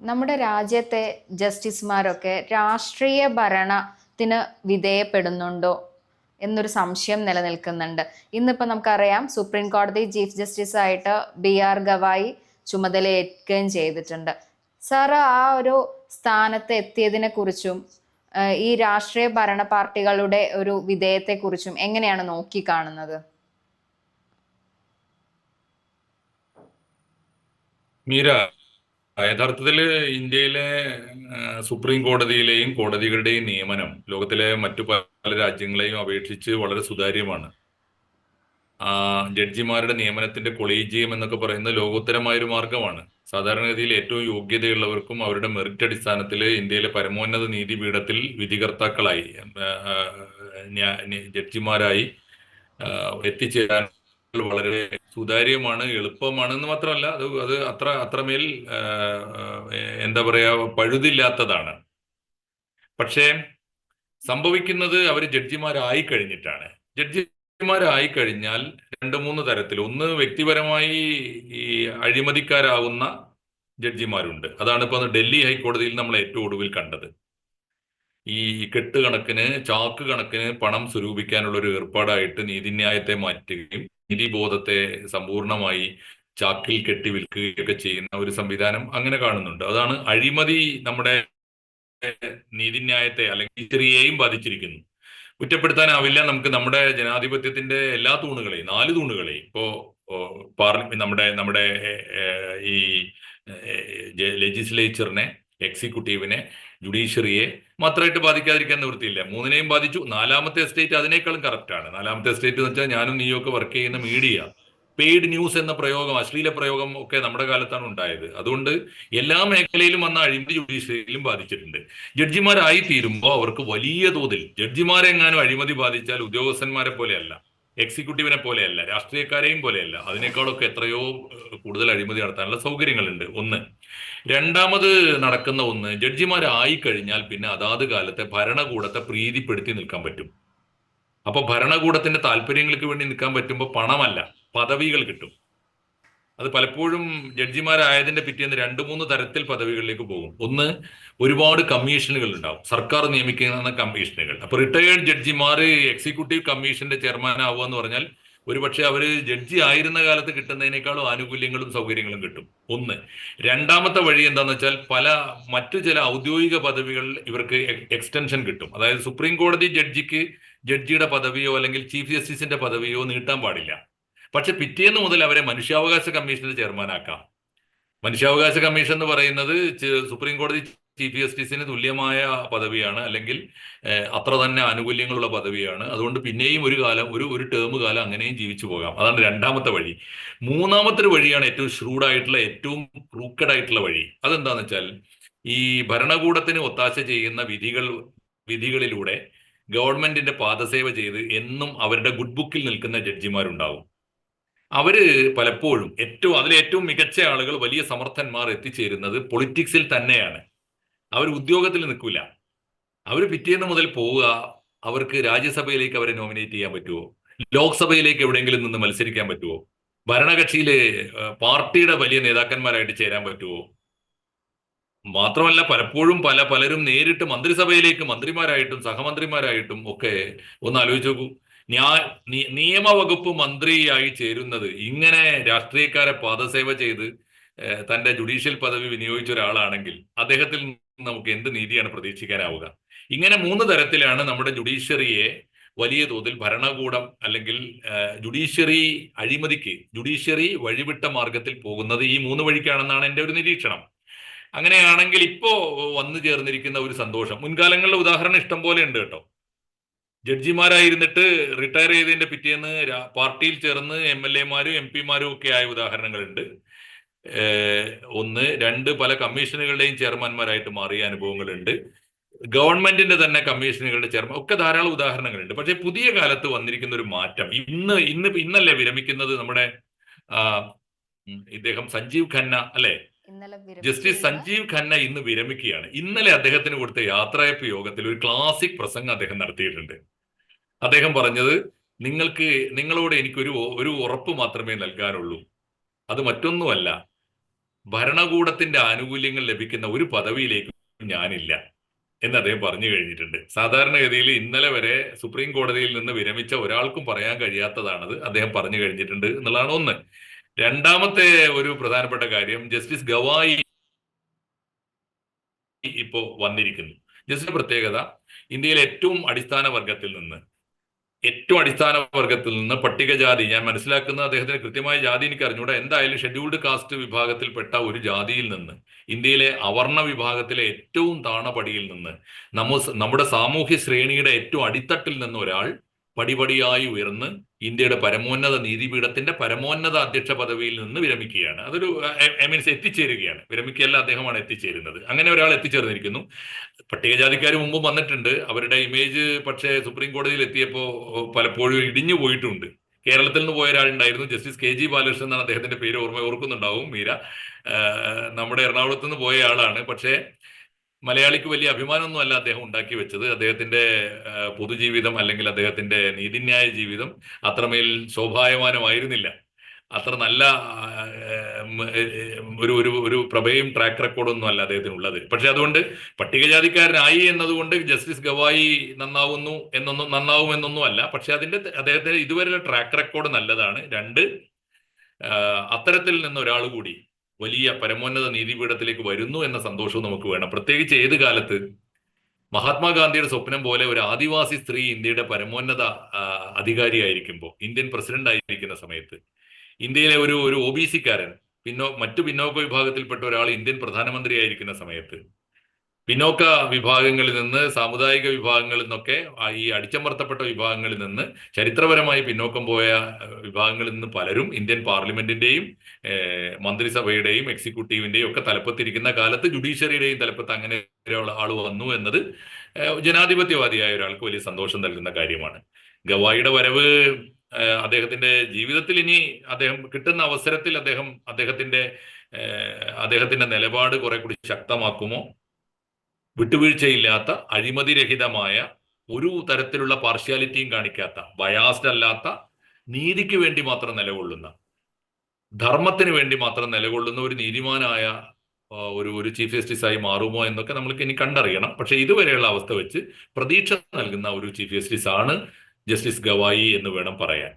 നമ്മുടെ രാജ്യത്തെ ജസ്റ്റിസുമാരൊക്കെ രാഷ്ട്രീയ ഭരണത്തിന് വിധേയപ്പെടുന്നുണ്ടോ എന്നൊരു സംശയം നിലനിൽക്കുന്നുണ്ട്. ഇന്നിപ്പോൾ നമുക്കറിയാം സുപ്രീം കോടതി ചീഫ് ജസ്റ്റിസ് ആയിട്ട് ബി ആർ ഗവായി ചുമതലയേൽക്കുകയും ചെയ്തിട്ടുണ്ട്. സാർ ആ ഒരു സ്ഥാനത്ത് എത്തിയതിനെ കുറിച്ചും ഈ രാഷ്ട്രീയ ഭരണ പാർട്ടികളുടെ ഒരു വിധേയത്തെക്കുറിച്ചും എങ്ങനെയാണ് നോക്കി കാണുന്നത് മീര യഥാർത്ഥത്തിൽ ഇന്ത്യയിലെ സുപ്രീം കോടതിയിലെയും കോടതികളുടെയും നിയമനം ലോകത്തിലെ മറ്റു പല രാജ്യങ്ങളെയും അപേക്ഷിച്ച് വളരെ സുതാര്യമാണ്. ജഡ്ജിമാരുടെ നിയമനത്തിന്റെ കൊളീജിയം എന്നൊക്കെ പറയുന്നത് ലോകോത്തരമായ ഒരു മാർഗമാണ് സാധാരണഗതിയിൽ ഏറ്റവും യോഗ്യതയുള്ളവർക്കും അവരുടെ മെറിറ്റ് അടിസ്ഥാനത്തിൽ ഇന്ത്യയിലെ പരമോന്നത നീതിപീഠത്തിൽ വിധികർത്താക്കളായി ജഡ്ജിമാരായി എത്തിച്ചേരാൻ വളരെ സുതാര്യമാണ് എളുപ്പമാണ് എന്ന് മാത്രമല്ല അത് അത് അത്ര അത്രമേൽ എന്താ പറയാ പഴുതില്ലാത്തതാണ്. പക്ഷേ സംഭവിക്കുന്നത് അവർ ജഡ്ജിമാരായി കഴിഞ്ഞിട്ടാണ്. ജഡ്ജിമാരായി കഴിഞ്ഞാൽ രണ്ട് മൂന്ന് തരത്തിൽ. ഒന്ന് വ്യക്തിപരമായി ഈ അഴിമതിക്കാരാകുന്ന ജഡ്ജിമാരുണ്ട്. അതാണ് ഇപ്പോൾ ഡൽഹി ഹൈക്കോടതിയിൽ നമ്മൾ ഏറ്റവും ഒടുവിൽ കണ്ടത്. ഈ കെട്ടുകണക്കിന് ചാക്ക് കണക്കിന് പണം സ്വരൂപിക്കാനുള്ള ഒരു ഏർപ്പാടായിട്ട് നീതിന്യായത്തെ മാറ്റുകയും നീതിബോധത്തെ സമ്പൂർണമായി ചാക്കിൽ കെട്ടി വിൽക്കുകയൊക്കെ ചെയ്യുന്ന ഒരു സംവിധാനം അങ്ങനെ കാണുന്നുണ്ട്. അതാണ് അഴിമതി നമ്മുടെ നീതിന്യായത്തെ അല്ലെങ്കിൽ ചെറിയേയും ബാധിച്ചിരിക്കുന്നു. കുറ്റപ്പെടുത്താനാവില്ല നമുക്ക് നമ്മുടെ ജനാധിപത്യത്തിന്റെ എല്ലാ തൂണുകളെയും നാല് തൂണുകളെയും. ഇപ്പോ പാർലമെന്റ് നമ്മുടെ നമ്മുടെ ഈ ലെജിസ്ലേച്ചറിനെ എക്സിക്യൂട്ടീവിനെ ജുഡീഷ്യറിയെ മാത്രമായിട്ട് ബാധിക്കാതിരിക്കാൻ നിവൃത്തിയില്ല. മൂന്നിനെയും ബാധിച്ചു. നാലാമത്തെ എസ്റ്റേറ്റ് അതിനേക്കാളും കറക്റ്റാണ് നാലാമത്തെ എസ്റ്റേറ്റ് എന്ന് വെച്ചാൽ ഞാനും നീയൊക്കെ വർക്ക് ചെയ്യുന്ന മീഡിയ പെയ്ഡ് ന്യൂസ് എന്ന പ്രയോഗം അശ്ലീല പ്രയോഗം ഒക്കെ നമ്മുടെ കാലത്താണ് ഉണ്ടായത്. അതുകൊണ്ട് എല്ലാ മേഖലയിലും വന്ന അഴിമതി ജുഡീഷ്യറിയിലും ബാധിച്ചിട്ടുണ്ട്. ജഡ്ജിമാരായി തീരുമ്പോൾ അവർക്ക് വലിയ തോതിൽ ജഡ്ജിമാരെങ്ങാനും അഴിമതി ബാധിച്ചാൽ ഉദ്യോഗസ്ഥന്മാരെ പോലെയല്ല. എക്സിക്യൂട്ടീവിനെ പോലെയല്ല രാഷ്ട്രീയക്കാരെയും പോലെയല്ല. അതിനേക്കാളൊക്കെ എത്രയോ കൂടുതൽ അഴിമതി നടത്താനുള്ള സൗകര്യങ്ങളുണ്ട്. ഒന്ന്. രണ്ടാമത് നടക്കുന്ന ഒന്ന് ജഡ്ജിമാരായി കഴിഞ്ഞാൽ പിന്നെ അതാത് കാലത്തെ ഭരണകൂടത്തെ പ്രീതിപ്പെടുത്തി നിൽക്കാൻ പറ്റും. അപ്പൊ ഭരണകൂടത്തിന്റെ താല്പര്യങ്ങൾക്ക് വേണ്ടി നിൽക്കാൻ പറ്റുമ്പോൾ പണമല്ല പദവികൾ കിട്ടും. അത് പലപ്പോഴും ജഡ്ജിമാരായതിന്റെ പിറ്റേന്ന് രണ്ട് മൂന്ന് തരത്തിൽ പദവികളിലേക്ക് പോകും. ഒന്ന് ഒരുപാട് കമ്മീഷനുകൾ ഉണ്ടാവും. സർക്കാർ നിയമിക്കുന്ന കമ്മീഷനുകൾ. അപ്പൊ റിട്ടയേർഡ് ജഡ്ജിമാർ എക്സിക്യൂട്ടീവ് കമ്മീഷന്റെ ചെയർമാൻ ആവുക എന്ന് പറഞ്ഞാൽ ഒരുപക്ഷെ അവർ ജഡ്ജി ആയിരുന്ന കാലത്ത് കിട്ടുന്നതിനേക്കാളും ആനുകൂല്യങ്ങളും സൗകര്യങ്ങളും കിട്ടും. ഒന്ന് രണ്ടാമത്തെ വഴി എന്താണെന്ന് വെച്ചാൽ പല മറ്റു ചില ഔദ്യോഗിക പദവികളിൽ ഇവർക്ക് എക്സ്റ്റൻഷൻ കിട്ടും. അതായത് സുപ്രീം കോടതി ജഡ്ജിക്ക് ജഡ്ജിയുടെ പദവിയോ അല്ലെങ്കിൽ ചീഫ് ജസ്റ്റിസിന്റെ പദവിയോ നീട്ടാൻ പാടില്ല. പക്ഷെ പിറ്റേന്ന് മുതൽ അവരെ മനുഷ്യാവകാശ കമ്മീഷന്റെ ചെയർമാനാക്കാം. മനുഷ്യാവകാശ കമ്മീഷൻ എന്ന് പറയുന്നത് സുപ്രീം കോടതി ചീഫ് ജസ്റ്റിസിന് തുല്യമായ പദവിയാണ് അല്ലെങ്കിൽ അത്ര തന്നെ ആനുകൂല്യങ്ങളുള്ള പദവിയാണ്. അതുകൊണ്ട് പിന്നെയും ഒരു കാലം ഒരു ഒരു ടേം കാലം അങ്ങനെയും ജീവിച്ചു പോകാം. അതാണ് രണ്ടാമത്തെ വഴി. മൂന്നാമത്തെ ഒരു വഴിയാണ് ഏറ്റവും ഷ്രൂഡായിട്ടുള്ള ഏറ്റവും ക്രൂക്കഡ് ആയിട്ടുള്ള വഴി. അതെന്താന്ന് വെച്ചാൽ ഈ ഭരണകൂടത്തിന് ഒത്താശ ചെയ്യുന്ന വിധികൾ വിധികളിലൂടെ ഗവൺമെന്റിന്റെ പാദസേവ ചെയ്ത് എന്നും അവരുടെ ഗുഡ് ബുക്കിൽ നിൽക്കുന്ന ജഡ്ജിമാരുണ്ടാവും. അവർ പലപ്പോഴും ഏറ്റവും അതിലേറ്റവും മികച്ച ആളുകൾ വലിയ സമർത്ഥന്മാർ എത്തിച്ചേരുന്നത് പൊളിറ്റിക്സിൽ തന്നെയാണ്. അവർ ഉദ്യോഗത്തിൽ നിൽക്കില്ല അവർ പിറ്റേന്ന് മുതൽ പോവുക അവർക്ക് രാജ്യസഭയിലേക്ക് അവരെ നോമിനേറ്റ് ചെയ്യാൻ പറ്റുമോ ലോക്സഭയിലേക്ക് എവിടെയെങ്കിലും നിന്ന് മത്സരിക്കാൻ പറ്റുമോ ഭരണകക്ഷിയിലെ പാർട്ടിയുടെ വലിയ നേതാക്കന്മാരായിട്ട് ചേരാൻ പറ്റുമോ മാത്രമല്ല പലപ്പോഴും പല പലരും നേരിട്ട് മന്ത്രിസഭയിലേക്ക് മന്ത്രിമാരായിട്ടും സഹമന്ത്രിമാരായിട്ടും ഒക്കെ ഒന്ന് ആലോചിച്ച് നോക്കൂ. ന്യായ നിയമവകുപ്പ് മന്ത്രിയായി ചേരുന്നത് ഇങ്ങനെ രാഷ്ട്രീയക്കാരെ പാദസേവ ചെയ്ത് തന്റെ ജുഡീഷ്യൽ പദവി വിനിയോഗിച്ച ഒരാളാണെങ്കിൽ അദ്ദേഹത്തിൽ നമുക്ക് എന്ത് നീതിയാണ് പ്രതീക്ഷിക്കാനാവുക? ഇങ്ങനെ മൂന്ന് തരത്തിലാണ് നമ്മുടെ ജുഡീഷ്യറിയെ വലിയ തോതിൽ ഭരണകൂടം അല്ലെങ്കിൽ ജുഡീഷ്യറി അഴിമതിക്ക് ജുഡീഷ്യറി വഴിവിട്ട മാർഗത്തിൽ പോകുന്നത് ഈ മൂന്ന് വഴിക്കാണെന്നാണ് എന്റെ ഒരു നിരീക്ഷണം. അങ്ങനെയാണെങ്കിൽ ഇപ്പോ വന്നു ചേർന്നിരിക്കുന്ന ഒരു സന്തോഷം. മുൻകാലങ്ങളിലെ ഉദാഹരണം ഇഷ്ടം പോലെ ഉണ്ട് കേട്ടോ. ജഡ്ജിമാരായിരുന്നിട്ട് റിട്ടയർ ചെയ്തതിന്റെ പിറ്റേന്ന് പാർട്ടിയിൽ ചേർന്ന് എം എൽ എമാരും എം പിമാരും ഒക്കെ ആയ ഉദാഹരണങ്ങളുണ്ട്. ഒന്ന് രണ്ട് പല കമ്മീഷനുകളുടെയും ചെയർമാൻമാരായിട്ട് മാറിയ അനുഭവങ്ങളുണ്ട്. ഗവൺമെന്റിന്റെ തന്നെ കമ്മീഷനുകളുടെ ചെയർമാൻ ഒക്കെ ധാരാളം ഉദാഹരണങ്ങളുണ്ട്. പക്ഷെ പുതിയ കാലത്ത് വന്നിരിക്കുന്ന ഒരു മാറ്റം. ഇന്ന് ഇന്ന് ഇന്നല്ലേ വിരമിക്കുന്നത് നമ്മുടെ ഇദ്ദേഹം സഞ്ജീവ് ഖന്ന അല്ലെ? ജസ്റ്റിസ് സഞ്ജീവ് ഖന്ന ഇന്ന് വിരമിക്കുകയാണ്. ഇന്നലെ അദ്ദേഹത്തിന് കൊടുത്ത യാത്രയപ്പ് യോഗത്തിൽ ഒരു ക്ലാസിക് പ്രസംഗം അദ്ദേഹം നടത്തിയിട്ടുണ്ട്. അദ്ദേഹം പറഞ്ഞത് നിങ്ങൾക്ക് നിങ്ങളോട് എനിക്കൊരു ഒരു ഉറപ്പ് മാത്രമേ നൽകാനുള്ളൂ. അത് മറ്റൊന്നുമല്ല. ഭരണകൂടത്തിന്റെ ആനുകൂല്യങ്ങൾ ലഭിക്കുന്ന ഒരു പദവിയിലേക്കും ഞാനില്ല. എന്ന് അദ്ദേഹം പറഞ്ഞു കഴിഞ്ഞിട്ടുണ്ട്. സാധാരണഗതിയിൽ ഇന്നലെ വരെ സുപ്രീം കോടതിയിൽ നിന്ന് വിരമിച്ച ഒരാൾക്കും പറയാൻ കഴിയാത്തതാണത് അദ്ദേഹം പറഞ്ഞു കഴിഞ്ഞിട്ടുണ്ട് എന്നുള്ളതാണ് ഒന്ന്. രണ്ടാമത്തെ ഒരു പ്രധാനപ്പെട്ട കാര്യം ജസ്റ്റിസ് ഗവായി ഇപ്പോ വന്നിരിക്കുന്നു. ജസ്റ്റിസ് പ്രത്യേകത ഇന്ത്യയിലെ ഏറ്റവും അടിസ്ഥാന വർഗത്തിൽ നിന്ന് ഏറ്റവും അടിസ്ഥാന വർഗത്തിൽ നിന്ന് പട്ടികജാതി ഞാൻ മനസ്സിലാക്കുന്ന അദ്ദേഹത്തിന് കൃത്യമായ ജാതി എനിക്ക് അറിഞ്ഞൂടാ എന്തായാലും ഷെഡ്യൂൾഡ് കാസ്റ്റ് വിഭാഗത്തിൽപ്പെട്ട ഒരു ജാതിയിൽ നിന്ന് ഇന്ത്യയിലെ അവർണ വിഭാഗത്തിലെ ഏറ്റവും താണപടിയിൽ നിന്ന് നമ്മ നമ്മുടെ സാമൂഹ്യ ശ്രേണിയുടെ ഏറ്റവും അടിത്തട്ടിൽ നിന്ന് ഒരാൾ പടിപടിയായി ഉയർന്ന് ഇന്ത്യയുടെ പരമോന്നത നീതിപീഠത്തിന്റെ പരമോന്നത അധ്യക്ഷ പദവിയിൽ നിന്ന് വിരമിക്കുകയാണ്. അതൊരു ഐ മീൻസ് എത്തിച്ചേരുകയാണ്. വിരമിക്കുകയല്ല അദ്ദേഹമാണ് എത്തിച്ചേരുന്നത്. അങ്ങനെ ഒരാൾ എത്തിച്ചേർന്നിരിക്കുന്നു. പട്ടികജാതിക്കാർ മുമ്പ് വന്നിട്ടുണ്ട്. അവരുടെ ഇമേജ് പക്ഷേ സുപ്രീം കോടതിയിൽ എത്തിയപ്പോൾ പലപ്പോഴും ഇടിഞ്ഞു പോയിട്ടുണ്ട്. കേരളത്തിൽ നിന്ന് പോയ ഒരാളുണ്ടായിരുന്നു. ജസ്റ്റിസ് കെ ജി ബാലകൃഷ്ണൻ എന്നാണ് അദ്ദേഹത്തിന്റെ പേര് ഓർമ്മ ഓർക്കുന്നുണ്ടാവും മീര. നമ്മുടെ എറണാകുളത്ത് നിന്ന് പോയ ആളാണ്. പക്ഷേ മലയാളിക്ക് വലിയ അഭിമാനമൊന്നും അല്ല അദ്ദേഹം ഉണ്ടാക്കി വെച്ചത്. അദ്ദേഹത്തിന്റെ പൊതുജീവിതം അല്ലെങ്കിൽ അദ്ദേഹത്തിന്റെ നീതിന്യായ ജീവിതം അത്രമേൽ ശോഭായമാനമായിരുന്നില്ല. അത്ര നല്ല ഒരു ഒരു ഒരു പ്രഭയും ട്രാക്ക് റെക്കോർഡൊന്നും അല്ല അദ്ദേഹത്തിന് ഉള്ളത് പക്ഷെ അതുകൊണ്ട് പട്ടികജാതിക്കാരനായി എന്നതുകൊണ്ട് ജസ്റ്റിസ് ഗവായി നന്നാവുന്നു എന്നൊന്നും നന്നാവും എന്നൊന്നും അല്ല. പക്ഷെ അതിന്റെ അദ്ദേഹത്തിന്റെ ഇതുവരെയുള്ള ട്രാക്ക് റെക്കോർഡ് നല്ലതാണ്. രണ്ട് അത്തരത്തിൽ നിന്ന് ഒരാൾ കൂടി വലിയ പരമോന്നത നീതിപീഠത്തിലേക്ക് വരുന്നു എന്ന സന്തോഷവും നമുക്ക് വേണം. പ്രത്യേകിച്ച് ഏത് കാലത്ത്? മഹാത്മാഗാന്ധിയുടെ സ്വപ്നം പോലെ ഒരു ആദിവാസി സ്ത്രീ ഇന്ത്യയുടെ പരമോന്നത അധികാരിയായിരിക്കുമ്പോൾ ഇന്ത്യൻ പ്രസിഡന്റ് ആയിരിക്കുന്ന സമയത്ത് ഇന്ത്യയിലെ ഒരു ഒരു ഒ ബി സിക്കാരൻ പിന്നോ മറ്റു പിന്നോക്ക വിഭാഗത്തിൽപ്പെട്ട ഒരാൾ ഇന്ത്യൻ പ്രധാനമന്ത്രി ആയിരിക്കുന്ന സമയത്ത് പിന്നോക്ക വിഭാഗങ്ങളിൽ നിന്ന് സാമുദായിക വിഭാഗങ്ങളിൽ നിന്നൊക്കെ ഈ അടിച്ചമർത്തപ്പെട്ട വിഭാഗങ്ങളിൽ നിന്ന് ചരിത്രപരമായി പിന്നോക്കം പോയ വിഭാഗങ്ങളിൽ നിന്ന് പലരും ഇന്ത്യൻ പാർലമെന്റിന്റെയും മന്ത്രിസഭയുടെയും എക്സിക്യൂട്ടീവിന്റെയും ഒക്കെ തലപ്പത്തിരിക്കുന്ന കാലത്ത് ജുഡീഷ്യറിയുടെയും തലപ്പത്ത് അങ്ങനെ ആൾ വന്നു എന്നത് ജനാധിപത്യവാദിയായ ഒരാൾക്ക് വലിയ സന്തോഷം നൽകുന്ന കാര്യമാണ്. ഗവായിയുടെ വരവ് അദ്ദേഹത്തിന്റെ ജീവിതത്തിൽ ഇനി അദ്ദേഹം കിട്ടുന്ന അവസരത്തിൽ അദ്ദേഹം അദ്ദേഹത്തിന്റെ അദ്ദേഹത്തിന്റെ നിലപാട് കുറെ കൂടി ശക്തമാക്കുമോ? വിട്ടുവീഴ്ചയില്ലാത്ത അഴിമതിരഹിതമായ ഒരു തരത്തിലുള്ള പാർഷ്യാലിറ്റിയും കാണിക്കാത്ത ബയാസ്ഡ് അല്ലാത്ത നീതിക്ക് വേണ്ടി മാത്രം നിലകൊള്ളുന്ന ധർമ്മത്തിന് വേണ്ടി മാത്രം നിലകൊള്ളുന്ന ഒരു നീതിമാനായ ഒരു ഒരു ചീഫ് ജസ്റ്റിസ് ആയി മാറുമോ എന്നൊക്കെ നമ്മൾക്ക് ഇനി കണ്ടറിയണം. പക്ഷെ ഇതുവരെയുള്ള അവസ്ഥ വെച്ച് പ്രതീക്ഷ നൽകുന്ന ഒരു ചീഫ് ജസ്റ്റിസ് ആണ് ജസ്റ്റിസ് ഗവായി എന്ന് വേണം പറയാൻ.